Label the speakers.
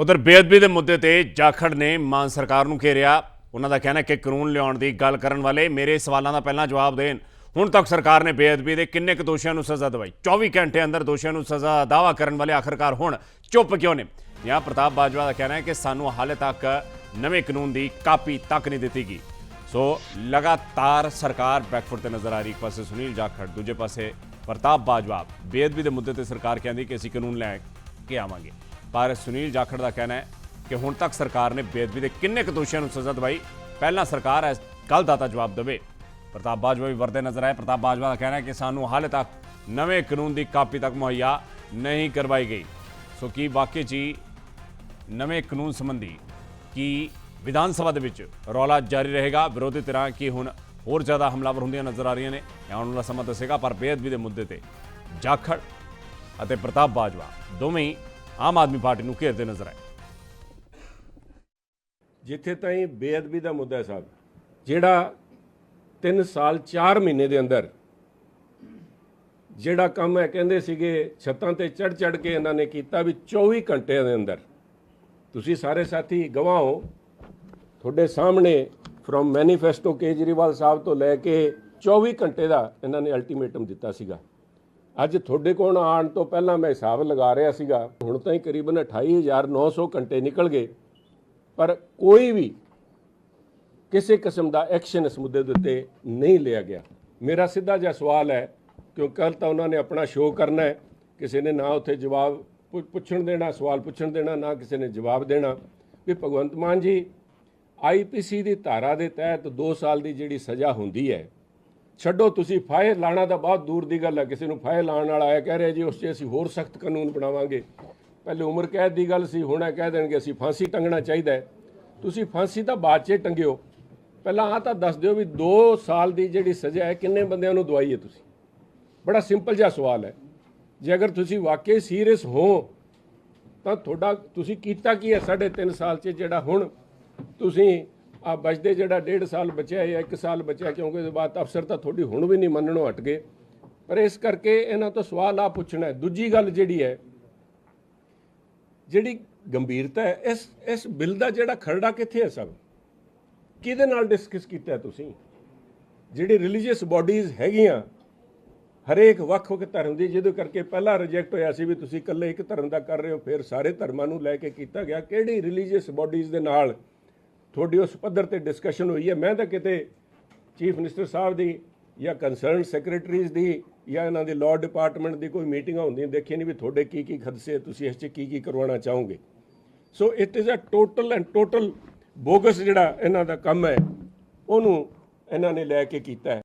Speaker 1: ਉਧਰ ਬੇਅਦਬੀ ਦੇ ਮੁੱਦੇ ਤੇ ਜਾਖੜ ਨੇ ਮਾਨ ਸਰਕਾਰ ਨੂੰ ਘੇਰਿਆ। ਉਹਨਾਂ ਦਾ ਕਹਿਣਾ ਹੈ ਕਿ ਕਾਨੂੰਨ ਲਿਆਉਣ ਦੀ ਗੱਲ ਕਰਨ ਵਾਲੇ ਮੇਰੇ ਸਵਾਲਾਂ ਦਾ ਪਹਿਲਾਂ ਜਵਾਬ ਦੇਣ। ਹੁਣ ਤੱਕ ਸਰਕਾਰ ਨੇ ਬੇਅਦਬੀ ਦੇ ਕਿੰਨੇ ਕੁ ਦੋਸ਼ੀਆਂ ਨੂੰ ਸਜ਼ਾ ਦਵਾਈ? 24 ਘੰਟੇ ਅੰਦਰ ਦੋਸ਼ੀਆਂ ਨੂੰ ਸਜ਼ਾ ਦਾ ਦਾਵਾ ਕਰਨ ਵਾਲੇ ਆਖਰਕਾਰ ਹੁਣ ਚੁੱਪ ਕਿਉਂ ਨੇ? ਜਾਂ ਪ੍ਰਤਾਪ ਬਾਜਵਾ ਦਾ ਕਹਿਣਾ ਹੈ ਕਿ ਸਾਨੂੰ ਹਾਲੇ ਤੱਕ ਨਵੇਂ ਕਾਨੂੰਨ ਦੀ ਕਾਪੀ ਤੱਕ ਨਹੀਂ ਦਿੱਤੀ ਗਈ। ਸੋ ਲਗਾਤਾਰ ਸਰਕਾਰ ਬੈਕਫੁੱਟ ਤੇ ਨਜ਼ਰ ਆ ਰਹੀ। ਇੱਕ ਪਾਸੇ ਸੁਨੀਲ ਜਾਖੜ, ਦੂਜੇ ਪਾਸੇ ਪ੍ਰਤਾਪ ਬਾਜਵਾ। ਬੇਅਦਬੀ ਦੇ ਮੁੱਦੇ ਤੇ ਸਰਕਾਰ ਕਹਿੰਦੀ ਕਿ ਅਸੀਂ ਕਾਨੂੰਨ ਲੈ ਕੇ ਆਵਾਂਗੇ। ਪਰ ਸੁਨੀਲ ਜਾਖੜ ਦਾ ਕਹਿਣਾ ਹੈ ਕਿ ਹੁਣ ਤੱਕ ਸਰਕਾਰ ਨੇ ਬੇਅਦਬੀ ਦੇ ਕਿੰਨੇ ਕੁ ਦੋਸ਼ੀਆਂ ਨੂੰ ਸਜ਼ਾ ਦਵਾਈ, ਪਹਿਲਾਂ ਸਰਕਾਰ ਇਸ ਗੱਲ ਦਾ ਤਾਂ ਜਵਾਬ ਦੇਵੇ। ਪ੍ਰਤਾਪ ਬਾਜਵਾ ਵੀ ਵਰਦੇ ਨਜ਼ਰ ਆਏ। ਪ੍ਰਤਾਪ ਬਾਜਵਾ ਦਾ ਕਹਿਣਾ ਹੈ ਕਿ ਸਾਨੂੰ ਹਾਲੇ ਤੱਕ ਨਵੇਂ ਕਾਨੂੰਨ ਦੀ ਕਾਪੀ ਤੱਕ ਮੁਹੱਈਆ ਨਹੀਂ ਕਰਵਾਈ ਗਈ। ਸੋ ਕੀ ਵਾਕਈ ਜੀ ਨਵੇਂ ਕਾਨੂੰਨ ਸੰਬੰਧੀ ਕੀ ਵਿਧਾਨ ਸਭਾ ਦੇ ਵਿੱਚ ਰੌਲਾ ਜਾਰੀ ਰਹੇਗਾ? ਵਿਰੋਧੀ ਧਿਰਾਂ ਕੀ ਹੁਣ ਹੋਰ ਜ਼ਿਆਦਾ ਹਮਲਾਵਰ ਹੁੰਦੀਆਂ ਨਜ਼ਰ ਆ ਰਹੀਆਂ ਨੇ? ਇਹ ਆਉਣ ਵਾਲਾ ਸਮਾਂ ਦੱਸੇਗਾ, ਪਰ ਬੇਅਦਬੀ ਦੇ ਮੁੱਦੇ ਤੇ ਜਾਖੜ ਅਤੇ ਪ੍ਰਤਾਪ ਬਾਜਵਾ ਦੋਵੇਂ ਆਮ ਆਦਮੀ ਪਾਰਟੀ ਨੂੰ ਘੇਰਦੇ ਨਜ਼ਰ ਆਏ।
Speaker 2: ਜਿੱਥੇ ਤਾਈਂ ਬੇਅਦਬੀ ਦਾ ਮੁੱਦਾ ਹੈ ਸਾਹਿਬ, ਜਿਹੜਾ 3 ਸਾਲ 4 ਮਹੀਨੇ ਦੇ ਅੰਦਰ ਜਿਹੜਾ ਕੰਮ ਹੈ, ਕਹਿੰਦੇ ਸੀਗੇ ਛੱਤਾਂ ਤੇ ਚੜ ਚੜ ਕੇ ਇਹਨਾਂ ਨੇ ਕੀਤਾ ਵੀ 24 ਘੰਟਿਆਂ ਦੇ ਅੰਦਰ। ਤੁਸੀਂ ਸਾਰੇ ਸਾਥੀ ਗਵਾਹ ਹੋ। ਤੁਹਾਡੇ ਸਾਹਮਣੇ ਫਰੋਮ ਮੈਨੀਫੈਸਟੋ ਕੇਜਰੀਵਾਲ ਸਾਹਿਬ ਤੋਂ ਲੈ ਕੇ 24 ਘੰਟੇ ਦਾ ਇਹਨਾਂ ਨੇ ਅਲਟੀਮੇਟਮ ਦਿੱਤਾ ਸੀਗਾ। ਅੱਜ ਤੁਹਾਡੇ ਕੋਲ ਆਉਣ ਤੋਂ ਪਹਿਲਾਂ ਮੈਂ ਹਿਸਾਬ ਲਗਾ ਰਿਹਾ ਸੀਗਾ। ਹੁਣ ਤਾਂ ਹੀ ਕਰੀਬਨ 28900 ਘੰਟੇ ਨਿਕਲ ਗਏ। ਪਰ ਕੋਈ ਵੀ ਕਿਸੇ ਕਿਸਮ ਦਾ ਐਕਸ਼ਨ ਇਸ ਮੁੱਦੇ ਦੇ ਉੱਤੇ ਨਹੀਂ ਲਿਆ ਗਿਆ। ਮੇਰਾ ਸਿੱਧਾ ਜਿਹਾ ਸਵਾਲ ਹੈ, ਕਿਉਂ ਕੱਲ ਤਾਂ ਉਹਨਾਂ ਨੇ ਆਪਣਾ ਸ਼ੋਅ ਕਰਨਾ ਹੈ। ਕਿਸੇ ਨੇ ਨਾ ਉੱਥੇ ਜਵਾਬ ਪੁ- ਪੁੱਛਣ ਦੇਣਾ, ਸਵਾਲ ਪੁੱਛਣ ਦੇਣਾ, ਨਾ ਕਿਸੇ ਨੇ ਜਵਾਬ ਦੇਣਾ। ਵੀ ਭਗਵੰਤ ਮਾਨ ਜੀ ਆਈਪੀਸੀ ਦੀ ਧਾਰਾ ਦੇ ਤਹਿਤ 2 ਸਾਲ ਦੀ ਜਿਹੜੀ ਸਜ਼ਾ ਹੁੰਦੀ ਹੈ ਛੱਡੋ, ਤੁਸੀਂ ਫਾਇਰ ਲਾਣਾ ਤਾਂ ਬਹੁਤ ਦੂਰ ਦੀ ਗੱਲ ਹੈ ਕਿਸੇ ਨੂੰ ਫਾਇਰ ਲਾਣ ਵਾਲਾ ਆਇਆ ਕਹਿ ਰਿਹਾ ਜੀ, ਉਸ 'ਚ ਅਸੀਂ ਹੋਰ ਸਖਤ ਕਾਨੂੰਨ ਬਣਾਵਾਂਗੇ। ਪਹਿਲੇ ਉਮਰ ਕੈਦ ਦੀ ਗੱਲ ਸੀ, ਹੁਣ ਇਹ ਕਹਿ ਦੇਣਗੇ, ਅਸੀਂ ਫਾਂਸੀ ਟੰਗਣਾ ਚਾਹੀਦਾ ਤੁਸੀਂ ਫਾਂਸੀ ਤਾਂ ਬਾਅਦ 'ਚ ਟੰਗਿਓ। ਪਹਿਲਾਂ ਆ ਤਾਂ ਦੱਸ ਦਿਓ ਵੀ 2 ਸਾਲ ਦੀ ਜਿਹੜੀ ਸਜ਼ਾ ਹੈ, ਕਿੰਨੇ ਬੰਦਿਆਂ ਨੂੰ ਦਵਾਈ ਹੈ ਤੁਸੀਂ? ਬੜਾ ਸਿੰਪਲ ਜਿਹਾ ਸਵਾਲ ਹੈ। ਜੇ ਅਗਰ ਤੁਸੀਂ ਵਾਕਈ ਸੀਰੀਅਸ ਹੋ, ਤਾਂ ਤੁਹਾਡਾ ਤੁਸੀਂ ਕੀਤਾ ਕੀ ਹੈ? ਸਾਢੇ ਤਿੰਨ ਸਾਲ 'ਚ ਜਿਹੜਾ ਹੁਣ ਤੁਸੀਂ ਆ ਬਚਦੇ ਜਿਹੜਾ ਡੇਢ ਸਾਲ ਬਚਿਆ ਜਾਂ 1 ਸਾਲ ਬਚਿਆ, ਕਿਉਂਕਿ ਉਹਦੇ ਬਾਅਦ ਅਫਸਰ ਤਾਂ ਤੁਹਾਡੀ ਹੁਣ ਵੀ ਨਹੀਂ ਮੰਨਣੋਂ ਹਟ ਗਏ। ਪਰ ਇਸ ਕਰਕੇ ਇਹਨਾਂ ਤੋਂ ਸਵਾਲ ਆ ਪੁੱਛਣਾ ਹੈ। ਦੂਜੀ ਗੱਲ ਜਿਹੜੀ ਹੈ, ਜਿਹੜੀ ਗੰਭੀਰਤਾ ਹੈ, ਇਸ ਇਸ ਬਿੱਲ ਦਾ ਜਿਹੜਾ ਖਰੜਾ ਕਿੱਥੇ ਹੈ ਸਭ? ਕਿਹਦੇ ਨਾਲ ਡਿਸਕਸ ਕੀਤਾ ਤੁਸੀਂ? ਜਿਹੜੀ ਰਿਲੀਜੀਅਸ ਬਾਡੀਜ਼ ਹੈਗੀਆਂ, ਹਰੇਕ ਵੱਖ-ਵੱਖ ਧਰਮ ਦੀ, ਜਿਹਦੇ ਕਰਕੇ ਪਹਿਲਾ ਰਿਜੈਕਟ ਹੋਇਆ ਸੀ ਵੀ ਤੁਸੀਂ ਇਕੱਲੇ ਇੱਕ ਧਰਮ ਦਾ ਕਰ ਰਹੇ ਹੋ, ਫਿਰ ਸਾਰੇ ਧਰਮਾਂ ਨੂੰ ਲੈ ਕੇ ਕੀਤਾ ਗਿਆ। ਕਿਹੜੀ ਰਿਲੀਜੀਅਸ ਬਾਡੀਜ਼ ਦੇ ਨਾਲ ਤੁਹਾਡੀ ਉਸ ਪੱਧਰ ਤੇ ਡਿਸਕਸ਼ਨ ਹੋਈ ਹੈ। ਮੈਂ ਤਾਂ ਕਿਤੇ ਚੀਫ ਮਿਨਿਸਟਰ ਸਾਹਿਬ ਦੀ ਜਾਂ ਕੰਸਰਨ ਸੈਕਟਰੀਜ਼ ਦੀ ਜਾਂ ਇਹਨਾਂ ਦੇ ਲਾਅ ਡਿਪਾਰਟਮੈਂਟ ਦੀ ਕੋਈ ਮੀਟਿੰਗਾਂ ਹੁੰਦੀਆਂ ਦੇਖੀ ਨਹੀਂ ਵੀ ਤੁਹਾਡੇ ਕੀ ਕੀ ਖਦਸੇ, ਤੁਸੀਂ ਇਸ 'ਚ ਕੀ ਕੀ ਕਰਵਾਉਣਾ ਚਾਹੋਗੇ। So it is a total and total bogus ਜਿਹੜਾ ਇਹਨਾਂ ਦਾ ਕੰਮ ਹੈ, ਉਹਨੂੰ ਇਹਨਾਂ ਨੇ ਲੈ ਕੇ ਕੀਤਾ ਹੈ।